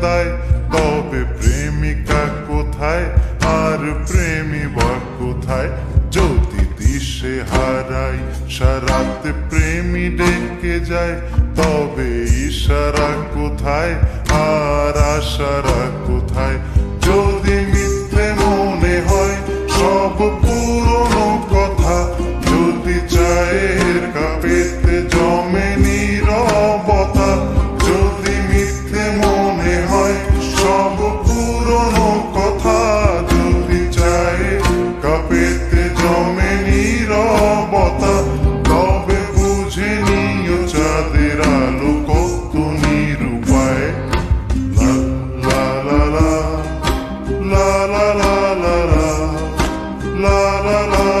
দায় তবে প্রেমিকা কোথায়? আর প্রেমী কোথায়? যদি দিশে হারাই, সারাতে প্রেমী ডেকে যায়, তবে ইশারা কোথায়? আর আশারা কোথায়? la la la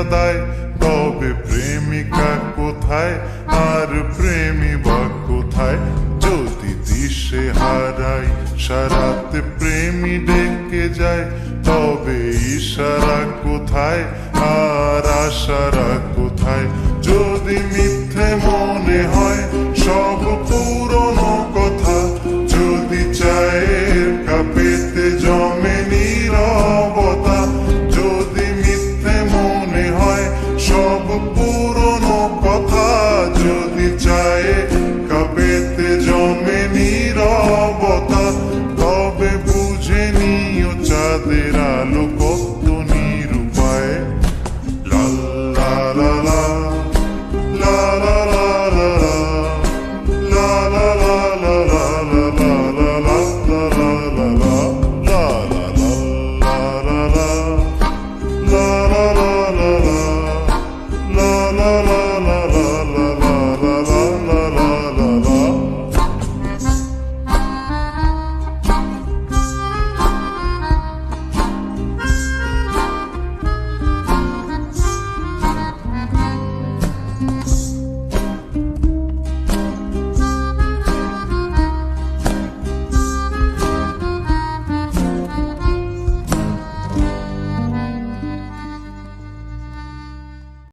কাদায় তবে প্রেমিকা কোথায়? আর প্রেমী বা কোথায়? যদি দিশে হারাই, সারাতে প্রেমী ডেকে যায়, তবে ইশারা কোথায়? আর আশারা কোথায়?